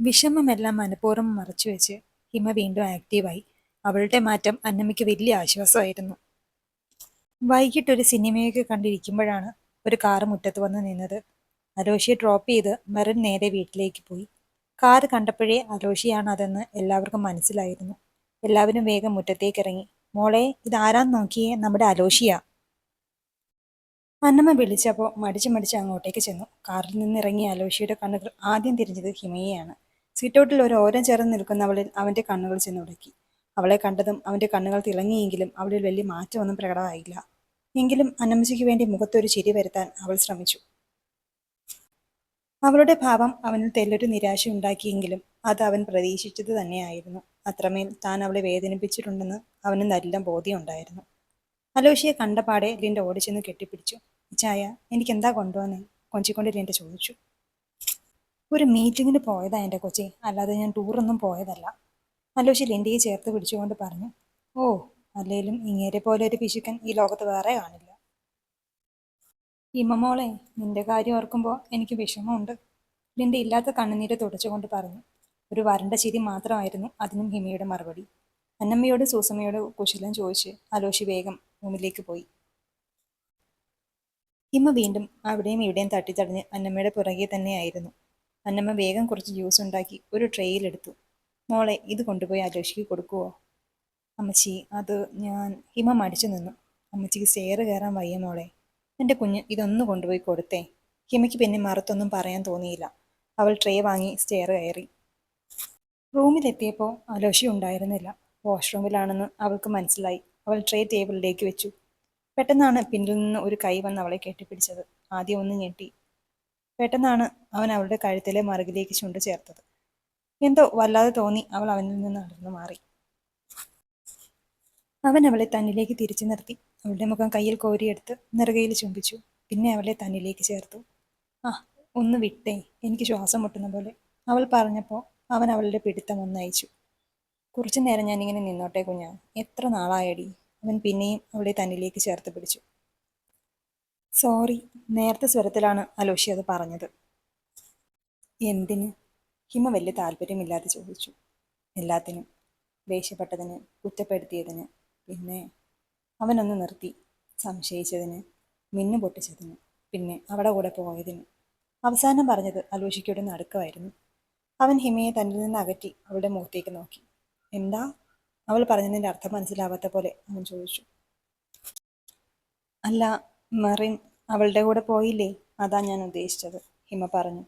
വിഷമമെല്ലാം മനഃപൂർവം മറച്ചുവെച്ച് ഹിമ വീണ്ടും ആക്റ്റീവായി അവളുടെ മാറ്റം അന്നമ്മയ്ക്ക് വലിയ ആശ്വാസമായിരുന്നു. വൈകിട്ട് ഒരു സിനിമയൊക്കെ കണ്ടിരിക്കുമ്പോഴാണ് ഒരു കാറ് മുറ്റത്ത് വന്ന് നിന്നത്. അലോഷിയെ ഡ്രോപ്പ് ചെയ്ത് മരൻ നേരെ വീട്ടിലേക്ക് പോയി. കാറ് കണ്ടപ്പോഴേ അലോഷിയാണ് അതെന്ന് എല്ലാവർക്കും മനസ്സിലായിരുന്നു. എല്ലാവരും വേഗം മുറ്റത്തേക്ക് ഇറങ്ങി മോളെ ഇതാരാന്ന് നോക്കിയേ? നമ്മുടെ അലോഷിയാ. അന്നമ്മ വിളിച്ചപ്പോൾ മടിച്ച് മടിച്ച് അങ്ങോട്ടേക്ക് ചെന്നു. കാറിൽ നിന്ന് ഇറങ്ങിയ അലോഷിയുടെ കണ്ണുകൾ ആദ്യം തിരിഞ്ഞത് ഹിമയെയാണ്. സീറ്റൗട്ടിൽ ഒരു ഓരം ചേർന്ന് നിൽക്കുന്ന നിൽക്കുന്നവളിൽ അവന്റെ കണ്ണുകൾ ചെന്നുടക്കി അവളെ കണ്ടതും അവന്റെ കണ്ണുകൾ തിളങ്ങിയെങ്കിലും അവളിൽ വലിയ മാറ്റമൊന്നും പ്രകടമായില്ല. എങ്കിലും അന്നമ്മച്ചയ്ക്ക് വേണ്ടി മുഖത്തൊരു ചിരി വരുത്താൻ അവൾ ശ്രമിച്ചു. അവളുടെ ഭാവം അവനിൽ തെല്ലൊരു നിരാശ ഉണ്ടാക്കിയെങ്കിലും അത് അവൻ പ്രതീക്ഷിച്ചത് തന്നെയായിരുന്നു. അത്രമേൽ താൻ അവളെ വേദനിപ്പിച്ചിട്ടുണ്ടെന്ന് അവന് നല്ല ബോധ്യമുണ്ടായിരുന്നു അലോഷിയെ കണ്ടപാടെ ലിന്റെ ഓടിച്ചെന്ന് കെട്ടിപ്പിടിച്ചു. ചായ എനിക്ക് എന്താ കൊണ്ടുവന്നേ? കൊഞ്ചിക്കൊണ്ട് ലിന്റെ ചോദിച്ചു. ഒരു മീറ്റിങ്ങിന് പോയതാ എന്റെ കൊച്ചി. അല്ലാതെ ഞാൻ ടൂറൊന്നും പോയതല്ല. അലോഷി ലിൻഡയെ ചേർത്ത് പിടിച്ചുകൊണ്ട് പറഞ്ഞു ഓ അല്ലേലും ഇങ്ങേരെ പോലെ ഒരു പിശുക്കൻ ഈ ലോകത്ത് വേറെ കാണില്ല ഇമ്മമോളെ നിന്റെ കാര്യം ഓർക്കുമ്പോൾ എനിക്ക് വിഷമമുണ്ട്. ലിന്റെ ഇല്ലാത്ത കണ്ണുനീര് തുടച്ചുകൊണ്ട് പറഞ്ഞു ഒരു വരണ്ട ചിരി മാത്രമായിരുന്നു അതിനും ഹിമയുടെ മറുപടി. അന്നമ്മയോട് സൂസമ്മയോട് കുശലം ചോദിച്ച് അലോഷി വേഗം റൂമിലേക്ക് പോയി. ഹിമ വീണ്ടും അവിടെയും ഇവിടെയും തട്ടിത്തടഞ്ഞ് അന്നമ്മയുടെ പുറകെ തന്നെയായിരുന്നു. അന്നമ്മ വേഗം കുറച്ച് ജ്യൂസ് ഉണ്ടാക്കി ഒരു ട്രേയിലെടുത്തു മോളെ ഇത് കൊണ്ടുപോയി അലോഷിക്ക് കൊടുക്കുവോ? അമ്മച്ചി അത് ഞാൻ ഹിമ മടിച്ചു നിന്നു. അമ്മച്ചിക്ക് സ്റ്റെയർ കയറാൻ വയ്യ മോളെ. എന്റെ കുഞ്ഞ് ഇതൊന്ന് കൊണ്ടുപോയി കൊടുത്തേ. ഹിമയ്ക്ക് പിന്നെ മറുത്തൊന്നും പറയാൻ തോന്നിയില്ല. അവൾ ട്രേ വാങ്ങി സ്റ്റെയർ കയറി. റൂമിലെത്തിയപ്പോൾ അലോഷി ഉണ്ടായിരുന്നില്ല. വാഷ്റൂമിലാണെന്ന് അവൾക്ക് മനസ്സിലായി. അവൾ ട്രേ ടേബിളിലേക്ക് വെച്ചു. പെട്ടെന്നാണ് പിന്നിൽ നിന്ന് ഒരു കൈ വന്ന് അവളെ കെട്ടിപ്പിടിച്ചത്. ആദ്യം ഒന്ന് ഞെട്ടി. പെട്ടെന്നാണ് അവൻ അവളുടെ കഴുത്തിലെ മറുകിലേക്ക് ചുണ്ട് ചേർത്തത് എന്തോ വല്ലാതെ തോന്നി അവൾ അവനിൽ നിന്ന് നടന്നു മാറി. അവൻ അവളെ തന്നിലേക്ക് തിരിച്ചു നിർത്തി. അവളുടെ മുഖം കയ്യിൽ കോരിയെടുത്ത് നെറുകയിൽ ചുംബിച്ചു. പിന്നെ അവളെ തന്നിലേക്ക് ചേർത്തു. ആ ഒന്ന് വിട്ടേ. എനിക്ക് ശ്വാസം മുട്ടുന്ന പോലെ. അവൾ പറഞ്ഞപ്പോൾ അവൻ അവളുടെ പിടുത്തം ഒന്ന് അയച്ചു. കുറച്ചു നേരം ഞാനിങ്ങനെ നിന്നോട്ടെ കുഞ്ഞാ. എത്ര നാളായടി. അവൻ പിന്നെയും അവളെ തന്നിലേക്ക് ചേർത്ത് പിടിച്ചു. സോറി നേരത്തെ സ്വരത്തിലാണ് അലോഷി അത് പറഞ്ഞത്. എന്തിന്? ഹിമ വലിയ താല്പര്യമില്ലാതെ ചോദിച്ചു. എല്ലാത്തിനും ദേഷ്യപ്പെട്ടതിന് കുറ്റപ്പെടുത്തിയതിന് പിന്നെ അവനൊന്ന് നിർത്തി സംശയിച്ചതിന് മിന്നു പൊട്ടിച്ചതിന് പിന്നെ അവിടെ കൂടെ പോയതിന്. അവസാനം പറഞ്ഞത് അലോഷിക്കയുടെ നടുക്കമായിരുന്നു. അവൻ ഹിമയെ തന്നിൽ നിന്ന് അകറ്റി അവളുടെ മുഖത്തേക്ക് നോക്കി. എന്താ? അവൾ പറഞ്ഞതിന്റെ അർത്ഥം മനസ്സിലാവാത്ത പോലെ അവൻ ചോദിച്ചു. അല്ല മെറിൻ അവളുടെ കൂടെ പോയില്ലേ? അതാ ഞാൻ ഉദ്ദേശിച്ചത് ഹിമ പറഞ്ഞു.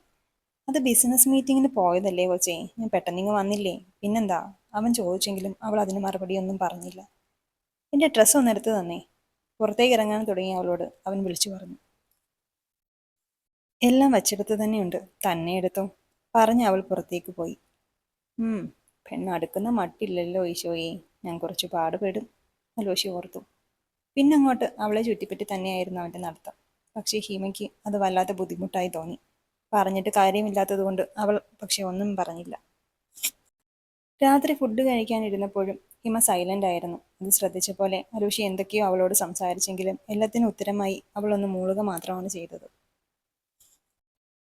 അത് ബിസിനസ് മീറ്റിങ്ങിന് പോയതല്ലേ കൊച്ചേ? ഞാൻ പെട്ടെന്നിങ്ങ് വന്നില്ലേ? പിന്നെന്താ? അവൻ ചോദിച്ചെങ്കിലും അവൾ അതിന് മറുപടിയൊന്നും പറഞ്ഞില്ല. എന്റെ ഡ്രസ്സ് ഒന്ന് എടുത്തു തന്നേ. പുറത്തേക്ക് ഇറങ്ങാൻ തുടങ്ങി അവളോട്. അവൻ വിളിച്ചു പറഞ്ഞു. എല്ലാം വച്ചെടുത്ത് തന്നെയുണ്ട്. തന്നെ എടുത്തോ. പറഞ്ഞ് അവൾ പുറത്തേക്ക് പോയി. പെണ്ണ് അടുക്കുന്ന മട്ടില്ലല്ലോ ഈശോയെ. ഞാൻ കുറച്ച് പാടുപെടും. അലോശി ഓർത്തു. പിന്നങ്ങോട്ട് അവളെ ചുറ്റിപ്പറ്റി തന്നെയായിരുന്നു അവന്റെ നടത്തം. പക്ഷേ ഹീമയ്ക്ക് അത് വല്ലാത്ത ബുദ്ധിമുട്ടായി തോന്നി. പറഞ്ഞിട്ട് കാര്യമില്ലാത്തതുകൊണ്ട് അവൾ പക്ഷെ ഒന്നും പറഞ്ഞില്ല. രാത്രി ഫുഡ് കഴിക്കാനിരുന്നപ്പോഴും ഹിമ സൈലന്റ് ആയിരുന്നു. ഇത് ശ്രദ്ധിച്ച പോലെ അലൂഷി എന്തൊക്കെയോ അവളോട് സംസാരിച്ചെങ്കിലും എല്ലാത്തിനും ഉത്തരമായി ഒന്ന് മൂളുക മാത്രമാണ് ചെയ്തത്.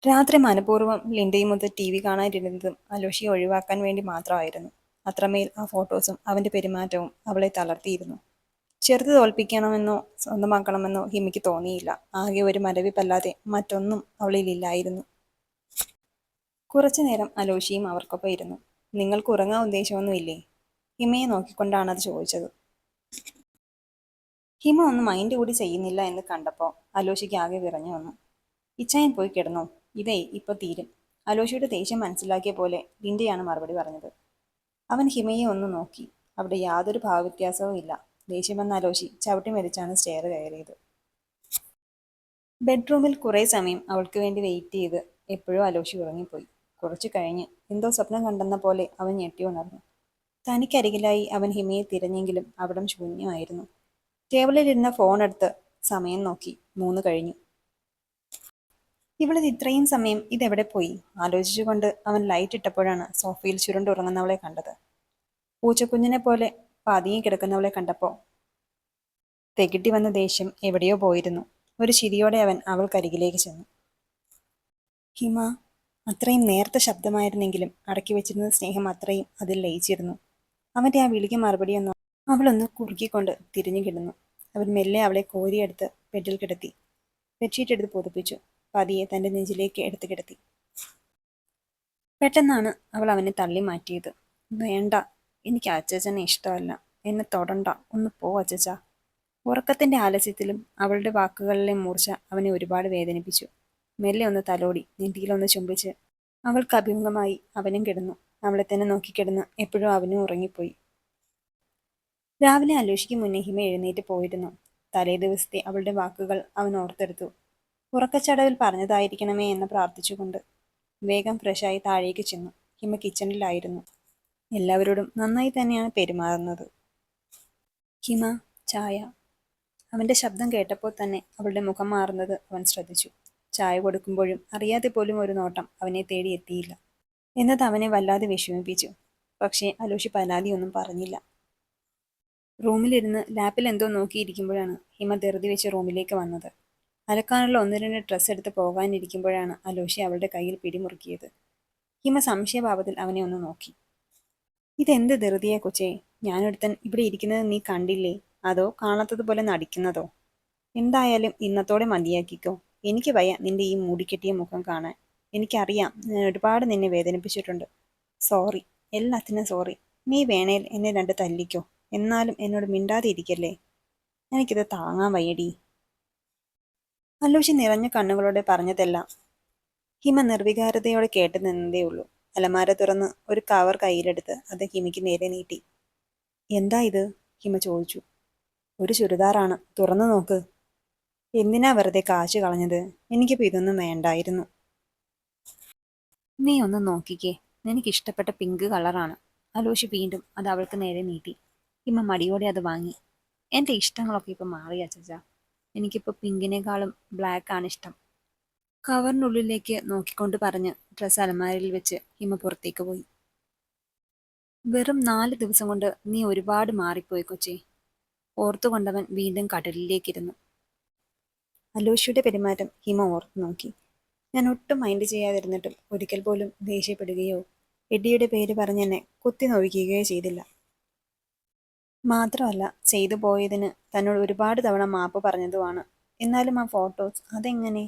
രാത്രി മനഃപൂർവം ലിൻഡയും മുതൽ ടി വി കാണാനിരുന്നതും അലോഷിയെ ഒഴിവാക്കാൻ വേണ്ടി മാത്രമായിരുന്നു. അത്രമേൽ ആ ഫോട്ടോസും അവന്റെ പെരുമാറ്റവും അവളെ തളർത്തിയിരുന്നു. ചെറുത് തോൽപ്പിക്കണമെന്നോ സ്വന്തമാക്കണമെന്നോ ഹിമിക്ക് തോന്നിയില്ല. ആകെ ഒരു മരവിപ്പല്ലാതെ മറ്റൊന്നും അവളിലില്ലായിരുന്നു കുറച്ചു നേരം അലോഷിയും അവർക്കൊപ്പം ഇരുന്നു. നിങ്ങൾക്ക് ഉറങ്ങാൻ ഉദ്ദേശമൊന്നുമില്ലേ? ഹിമയെ നോക്കിക്കൊണ്ടാണ് അത് ചോദിച്ചത്. ഹിമ ഒന്നും മൈൻഡ് കൂടി ചെയ്യുന്നില്ല എന്ന് കണ്ടപ്പോൾ അലോഷിക്ക് ആകെ വിറഞ്ഞു വന്നു. ഇച്ചായൻ പോയി കിടന്നോ? ഇതേ ഇപ്പൊ തീരും അലോഷിയുടെ ദേഷ്യം മനസ്സിലാക്കിയ പോലെ ലിൻഡയാണ് മറുപടി പറഞ്ഞത്. അവൻ ഹിമയെ ഒന്ന് നോക്കി. അവിടെ യാതൊരു ഭാവവ്യത്യാസവും ഇല്ല. ദേഷ്യമെന്ന അലോഷി ചവിട്ടി മരിച്ചാണ് സ്റ്റെയർ കയറിയത്. ബെഡ്റൂമിൽ കുറേ സമയം അവൾക്ക് വേണ്ടി വെയിറ്റ് ചെയ്ത് എപ്പോഴും അലോഷി ഉറങ്ങിപ്പോയി. കുറച്ചു കഴിഞ്ഞ് എന്തോ സ്വപ്നം കണ്ടെന്ന പോലെ അവൻ ഞെട്ടി ഉണർന്നു. തനിക്കരികിലായി അവൻ ഹിമയെ തിരഞ്ഞെങ്കിലും അവിടം ശൂന്യമായിരുന്നു. ടേബിളിലിരുന്ന ഫോൺ എടുത്ത് സമയം നോക്കി. മൂന്ന് കഴിഞ്ഞു. ഇവളിത് ഇത്രയും സമയം ഇതെവിടെ പോയി? ആലോചിച്ചുകൊണ്ട് അവൻ ലൈറ്റ് ഇട്ടപ്പോഴാണ് സോഫയിൽ ചുരുണ്ടുറങ്ങുന്നവളെ കണ്ടത്. പൂച്ചക്കുഞ്ഞിനെ പോലെ പതിയെ കിടക്കുന്നവളെ കണ്ടപ്പോൾ തെകിട്ടി വന്ന ദേഷ്യം എവിടെയോ പോയിരുന്നു. ഒരു ചിരിയോടെ അവൻ അവൾക്കരികിലേക്ക് ചെന്നു. ഹിമ അത്രയും നേരത്തെ ശബ്ദമായിരുന്നെങ്കിലും അടക്കി വെച്ചിരുന്ന സ്നേഹം അത്രയും അതിൽ ലയിച്ചിരുന്നു. അവന്റെ ആ വിളിക്ക് മറുപടിയൊന്നും അവളൊന്ന് കുറുക്കിക്കൊണ്ട് തിരിഞ്ഞു കിടന്നു. അവൻ മെല്ലെ അവളെ കോരിയെടുത്ത് ബെഡിൽ കിടത്തി. ബെഡ്ഷീറ്റ് എടുത്ത് പൊതുപ്പിച്ചു. പതിയെ തന്റെ നെഞ്ചിലേക്ക് എടുത്തു കിടത്തി. പെട്ടെന്നാണ് അവൾ അവനെ തള്ളി മാറ്റിയത്. വേണ്ട എനിക്ക് അച്ചച്ചനെ ഇഷ്ടമല്ല. എന്നെ തൊടണ്ട. ഒന്ന് പോ അച്ചച്ച ഉറക്കത്തിന്റെ ആലസ്യത്തിലും അവളുടെ വാക്കുകളിലെ മൂർച്ച അവനെ ഒരുപാട് വേദനിപ്പിച്ചു. മെല്ലെ ഒന്ന് തലോടി നെറ്റിയിലൊന്ന് ചുംബിച്ച്. അവൾക്ക് അഭിമുഖമായി അവനും കിടന്നു. അവളെ തന്നെ നോക്കിക്കിടന്ന് എപ്പോഴും അവനും ഉറങ്ങിപ്പോയി. രാവിലെ അലോഷിക്ക് മുന്നേ ഹിമ എഴുന്നേറ്റ് പോയിരുന്നു. തലേ ദിവസത്തെ അവളുടെ വാക്കുകൾ അവൻ ഓർത്തെടുത്തു. ഉറക്കച്ചടവിൽ പറഞ്ഞതായിരിക്കണമേ എന്ന് പ്രാർത്ഥിച്ചുകൊണ്ട് വേഗം ഫ്രഷായി താഴേക്ക് ചെന്നു. ഹിമ കിച്ചണിലായിരുന്നു. എല്ലാവരോടും നന്നായി തന്നെയാണ് പെരുമാറുന്നത്. ഹിമ ചായ. അവന്റെ ശബ്ദം കേട്ടപ്പോൾ തന്നെ അവളുടെ മുഖം മാറുന്നത് അവൻ ശ്രദ്ധിച്ചു. ചായ കൊടുക്കുമ്പോഴും അറിയാതെ പോലും ഒരു നോട്ടം അവനെ തേടി എത്തിയില്ല. എന്നത് അവനെ വല്ലാതെ വിഷമിപ്പിച്ചു. പക്ഷേ അലോഷി പരാതിയൊന്നും പറഞ്ഞില്ല. റൂമിലിരുന്ന് ലാപ്പിൽ എന്തോ നോക്കിയിരിക്കുമ്പോഴാണ് ഹിമ ധൃതി വെച്ച് റൂമിലേക്ക് വന്നത്. അലക്കാനുള്ള ഒന്ന് രണ്ട് ഡ്രസ്സ് എടുത്ത് പോകാനിരിക്കുമ്പോഴാണ് അലോഷി അവളുടെ കയ്യിൽ പിടിമുറുക്കിയത്. ഹിമ സംശയഭാവത്തിൽ അവനെ ഒന്ന് നോക്കി. ഇതെന്ത് ധൃതിയെ കൊച്ചേ? ഞാനൊരുത്തൻ ഇവിടെ ഇരിക്കുന്നത് നീ കണ്ടില്ലേ? അതോ കാണാത്തതുപോലെ നടിക്കുന്നതോ? എന്തായാലും ഇന്നത്തോടെ മതിയാക്കിക്കോ. എനിക്ക് വയ്യ നിന്റെ ഈ മൂടിക്കെട്ടിയ മുഖം കാണാൻ. എനിക്കറിയാം ഞാൻ ഒരുപാട് നിന്നെ വേദനിപ്പിച്ചിട്ടുണ്ട്. സോറി എല്ലാത്തിനും സോറി. നീ വേണേൽ എന്നെ രണ്ട് തല്ലിക്കോ. എന്നാലും എന്നോട് മിണ്ടാതെ ഇരിക്കല്ലേ? എനിക്കിത് താങ്ങാൻ വയ്യടി. അല്ലൂഷി നിറഞ്ഞ കണ്ണുകളോടെ പറഞ്ഞതെല്ലാം ഹിമ നിർവികാരതയോടെ കേട്ടു നിന്നതേ ഉള്ളൂ അലമാര തുറന്ന് ഒരു കവർ കയ്യിലെടുത്ത് അത് ഹിമയ്ക്ക് നേരെ നീട്ടി. എന്താ ഇത്? ഹിമ ചോദിച്ചു. ഒരു ചുരിദാറാണ്. തുറന്നു നോക്ക്. എന്തിനാ വെറുതെ കാശ് കളഞ്ഞത്? എനിക്കിപ്പോൾ ഇതൊന്നും വേണ്ടായിരുന്നു. നീ ഒന്ന് നോക്കിക്കേ. നിനക്ക് ഇഷ്ടപ്പെട്ട പിങ്ക് കളറാണ് അലോഷി വീണ്ടും അത് അവൾക്ക് നേരെ നീട്ടി. ഹിമ മടിയോടെ അത് വാങ്ങി. എന്റെ ഇഷ്ടങ്ങളൊക്കെ ഇപ്പം മാറി അച്ചച്ച എനിക്കിപ്പോൾ പിങ്കിനേക്കാളും ബ്ലാക്ക് ആണ് ഇഷ്ടം. കവറിനുള്ളിലേക്ക് നോക്കിക്കൊണ്ട് പറഞ്ഞ് ഡ്രസ് അലമാരയിൽ വെച്ച് ഹിമ പുറത്തേക്ക് പോയി. വെറും നാല് ദിവസം കൊണ്ട് നീ ഒരുപാട് മാറിപ്പോയി കൊച്ചേ. ഓർത്തുകൊണ്ടവൻ വീണ്ടും കടലിലേക്കിരുന്നു. അലോഷിയുടെ പെരുമാറ്റം ഹിമ ഓർത്തു നോക്കി. ഞാൻ ഒട്ടും മൈൻഡ് ചെയ്യാതിരുന്നിട്ടും ഒരിക്കൽ പോലും ദേഷ്യപ്പെടുകയോ എഡിയുടെ പേര് പറഞ്ഞെന്നെ കുത്തി നോവിക്കുകയോ ചെയ്തില്ല. മാത്രമല്ല ചെയ്തു പോയതിന് തന്നോട് ഒരുപാട് തവണ മാപ്പ് പറഞ്ഞതുമാണ്. എന്നാലും ആ ഫോട്ടോസ് അതെങ്ങനെ?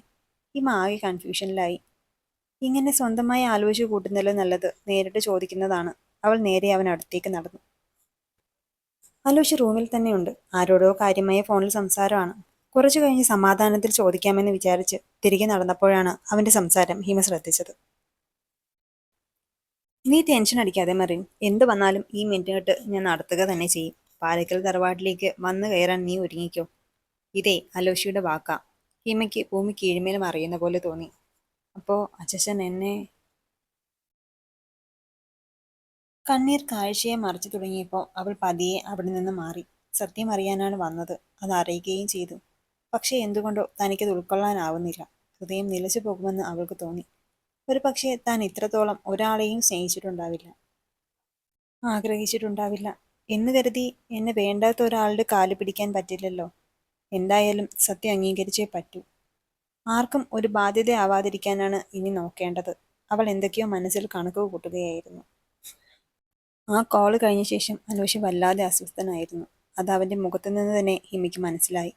ഹിമ ആകെ കൺഫ്യൂഷനിലായി ഇങ്ങനെ സ്വന്തമായി ആലോചിച്ച് കൂട്ടുന്നല്ലോ നല്ലത് നേരിട്ട് ചോദിക്കുന്നതാണ്. അവൾ നേരെ അവൻ അടുത്തേക്ക് നടന്നു. അലോഷി റൂമിൽ തന്നെയുണ്ട്. ആരോടോ കാര്യമായ ഫോണിൽ സംസാരമാണ്. കുറച്ചു കഴിഞ്ഞ് സമാധാനത്തിൽ ചോദിക്കാമെന്ന് വിചാരിച്ച് തിരികെ നടന്നപ്പോഴാണ് അവന്റെ സംസാരം ഹിമ ശ്രദ്ധിച്ചത്. നീ ടെൻഷൻ അടിക്കാതെ മറിൻ. എന്ത് വന്നാലും ഈ മിനിറ്റ് ഞാൻ നടത്തുക തന്നെ ചെയ്യും. പാലക്കൽ തറവാട്ടിലേക്ക് വന്നു കയറാൻ നീ ഒരുങ്ങിക്കോ ഇതേ അലോഷിയുടെ വാക്കാ. ഹിമയ്ക്ക് ഭൂമി കീഴ്മേലും അറിയുന്ന പോലെ തോന്നി. അപ്പോ അച്ഛൻ എന്നെ കണ്ണീർ കാഴ്ചയെ മറിച്ചു തുടങ്ങിയപ്പോൾ അവൾ പതിയെ അവിടെ നിന്ന് മാറി. സത്യം അറിയാനാണ് വന്നത്. അത് അറിയുകയും ചെയ്തു. പക്ഷേ എന്തുകൊണ്ടോ തനിക്കത് ഉൾക്കൊള്ളാനാവുന്നില്ല. ഹൃദയം നിലച്ചു പോകുമെന്ന് അവൾക്ക് തോന്നി. ഒരു പക്ഷേ താൻ ഇത്രത്തോളം ഒരാളെയും സ്നേഹിച്ചിട്ടുണ്ടാവില്ല. ആഗ്രഹിച്ചിട്ടുണ്ടാവില്ല. എന്ന് കരുതി എന്നെ വേണ്ടാത്ത ഒരാളുടെ കാൽ പിടിക്കാൻ പറ്റില്ലല്ലോ. എന്തായാലും സത്യം അംഗീകരിച്ചേ പറ്റൂ. ആർക്കും ഒരു ബാധ്യത ആവാതിരിക്കാനാണ് ഇനി നോക്കേണ്ടത്. അവൾ എന്തൊക്കെയോ മനസ്സിൽ കണക്ക് കൂട്ടുകയായിരുന്നു. ആ കോൾ കഴിഞ്ഞ ശേഷം അലോഷി വല്ലാതെ അസ്വസ്ഥനായിരുന്നു. അത് അവന്റെ മുഖത്തു നിന്ന് തന്നെ ഹിമിക്ക് മനസ്സിലായി.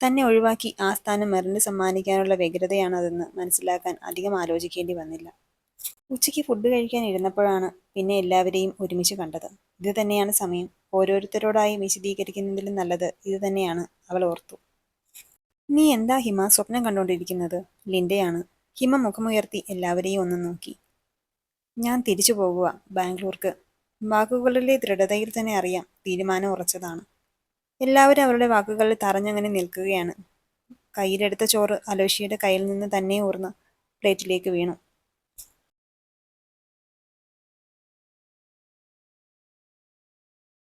തന്നെ ഒഴിവാക്കി ആ സ്ഥാനം മെറിന് സമ്മാനിക്കാനുള്ള വ്യഗ്രതയാണതെന്ന് മനസ്സിലാക്കാൻ അധികം ആലോചിക്കേണ്ടി വന്നില്ല. ഉച്ചയ്ക്ക് ഫുഡ് കഴിക്കാൻ ഇരുന്നപ്പോഴാണ് പിന്നെ എല്ലാവരെയും ഒരുമിച്ച് കണ്ടത്. ഇത് തന്നെയാണ് സമയം. ഓരോരുത്തരോടായി വിശദീകരിക്കുന്നതിലും നല്ലത് ഇത് തന്നെയാണ് അവൾ ഓർത്തു. നീ എന്താ ഹിമ? സ്വപ്നം കണ്ടുകൊണ്ടിരിക്കുന്നത്? ലിൻഡയാണ്. ഹിമ മുഖമുയർത്തി എല്ലാവരെയും ഒന്ന് നോക്കി. ഞാൻ തിരിച്ചു പോകുക ബാംഗ്ലൂർക്ക്. വാക്കുകളിലെ ദൃഢതയിൽ തന്നെ അറിയാം തീരുമാനം ഉറച്ചതാണ്. എല്ലാവരും അവരുടെ വാക്കുകളിൽ തറഞ്ഞങ്ങനെ നിൽക്കുകയാണ്. കയ്യിലെടുത്ത ചോറ് അലോഷിയുടെ കയ്യിൽ നിന്ന് തന്നെ ഊർന്ന് പ്ലേറ്റിലേക്ക് വീണു.